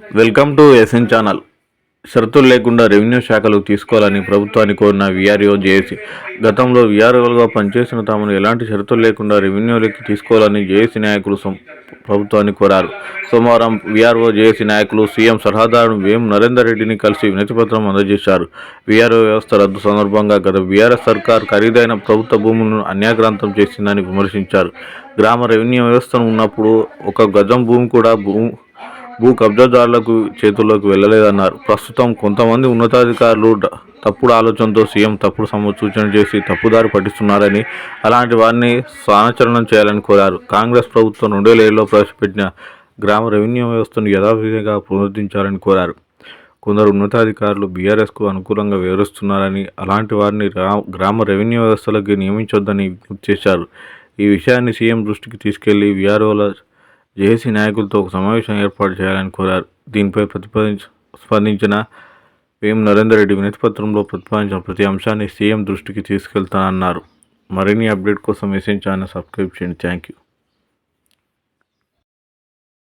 Welcome to SN channel. షరతులు లేకుండా revenue శాఖలు తీసుకోవాలని ప్రభుత్వాన్ని కోరిన వీఆర్ఓ జేఏసీ. గతంలో విఆర్ఓలుగా పనిచేసిన తమను ఎలాంటి షరతులు లేకుండా రెవెన్యూలోకి తీసుకోవాలని జేఏసీ నాయకులు ప్రభుత్వాన్ని కోరారు. సోమవారం వీఆర్ఓ జేఏసీ నాయకులు సీఎం సలహాదారు వేం నరేందర్ రెడ్డిని కలిసి వినతిపత్రం అందజేశారు. వీఆర్ఓ వ్యవస్థ రద్దు సందర్భంగా గత బీఆర్ఎస్ సర్కార్ ఖరీదైన ప్రభుత్వ భూములను అన్యాక్రాంతం చేసిందని విమర్శించారు. గ్రామ రెవెన్యూ వ్యవస్థను ఉన్నప్పుడు ఒక గజం భూమి కూడా భూమి భూ కబ్జాదారులకు చేతుల్లోకి వెళ్ళలేదన్నారు. ప్రస్తుతం కొంతమంది ఉన్నతాధికారులు తప్పుడు ఆలోచనతో సీఎం తప్పుడు సమ సూచన చేసి తప్పుదారి పట్టిస్తున్నారని అలాంటి వారిని సానచలనం చేయాలని కోరారు. కాంగ్రెస్ ప్రభుత్వం రెండు వేల ఏడులో ప్రవేశపెట్టిన గ్రామ రెవెన్యూ వ్యవస్థను యథావిధిగా పునరుద్ధరించాలని కోరారు. కొందరు ఉన్నతాధికారులు బీఆర్ఎస్కు అనుకూలంగా వివరిస్తున్నారని అలాంటి వారిని గ్రామ రెవెన్యూ వ్యవస్థలకు నియమించొద్దని విజ్ఞప్తి చేశారు. ఈ విషయాన్ని సీఎం దృష్టికి తీసుకెళ్ళి వీఆర్ఓల జేఏసీ నాయకులతో ఒక సమావేశం ఏర్పాటు చేయాలని కోరారు. దీనిపై ప్రతిపాదించ స్పందించిన వేం నరేందర్ రెడ్డి వినతిపత్రంలో ప్రతిపాదించిన ప్రతి అంశాన్ని సీఎం దృష్టికి తీసుకెళ్తానన్నారు. మరిన్ని అప్డేట్ కోసం మెసేజ్ ఛానల్ సబ్స్క్రైబ్ చేయండి. Thank you.